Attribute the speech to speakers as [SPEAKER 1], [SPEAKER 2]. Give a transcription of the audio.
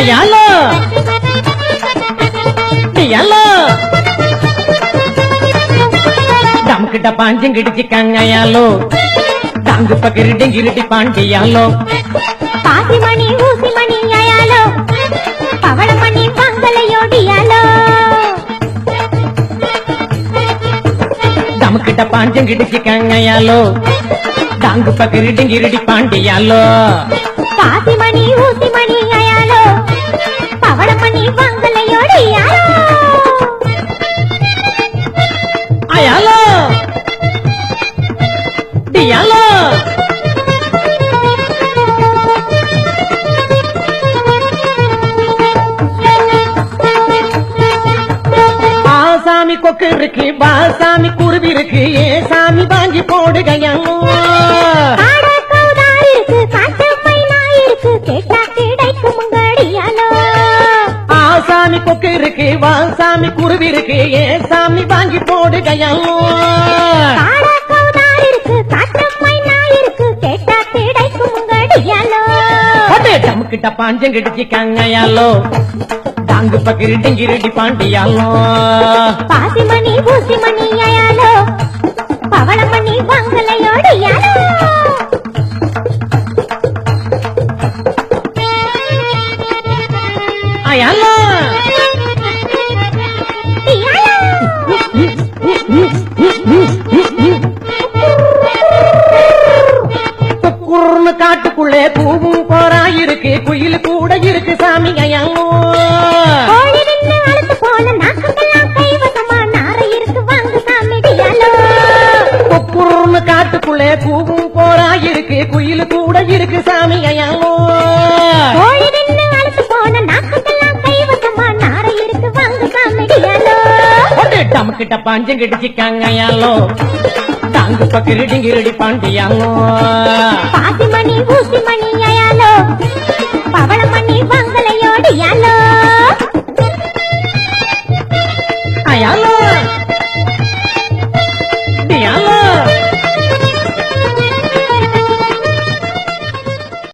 [SPEAKER 1] ஐயாலோ ஐயாலோ டம்கிட்ட பாஞ்சங்கிடிச்சிக்காங்க ஐயாலோ டாங்கு பக்கிரிட்டி கிரிட்டி பாண்டியாலோ டம்கிட்ட பாஞ்சங்கிடிச்சிக்காங்க ஐயாலோ டாங்கு பக்கிரிட்டி கிரிட்டி பாண்டியாலோ.
[SPEAKER 2] பாசிமணி ஊசிமணி அயாலோ பவளமணி மங்களையோடியாலோ
[SPEAKER 1] ஐயாலோ டியாலோ. ஆசாமி கொக்கு இருக்கு பாசாமி குருவி இருக்கு ஏ சாமி வாங்கி
[SPEAKER 2] இருக்கு உங்கடியாலோ
[SPEAKER 1] ஆசாமி கொக்கு இருக்கு வாசாமி குருவி இருக்கு ஏ சாமி வாங்கி ஒட்டே டமுக்கிட்ட பாஞ்சங்கிடிச்சிக்காங்க யாலோ டாங்கு பக்கிரிட்டி கிரிட்டி பாண்டியாலோ
[SPEAKER 2] பாசிமணி ஊசிமணி அயாலோ. பவளமணி மங்களையோடியாலோ
[SPEAKER 1] அயாலோ. குக்குர்னு காட்டுக்குள்ளே பூவும் போரா இருக்கு குயில் கூட இருக்கு சாமி அயாலோ
[SPEAKER 2] இருக்கு
[SPEAKER 1] குயில் கூட இருக்கு சாமி அயாலோ
[SPEAKER 2] கோழி நின்னு அழுத்து போன நாக்கெல்லாம் கைவசமா நாரை இருக்கு வாங்க சாமிடியாலோ
[SPEAKER 1] ஒட்டே டமுக்கிட்ட பாஞ்சங்கிடிச்சிக்காங்க அயாலோ டாங்கு பக்கிரிட்டி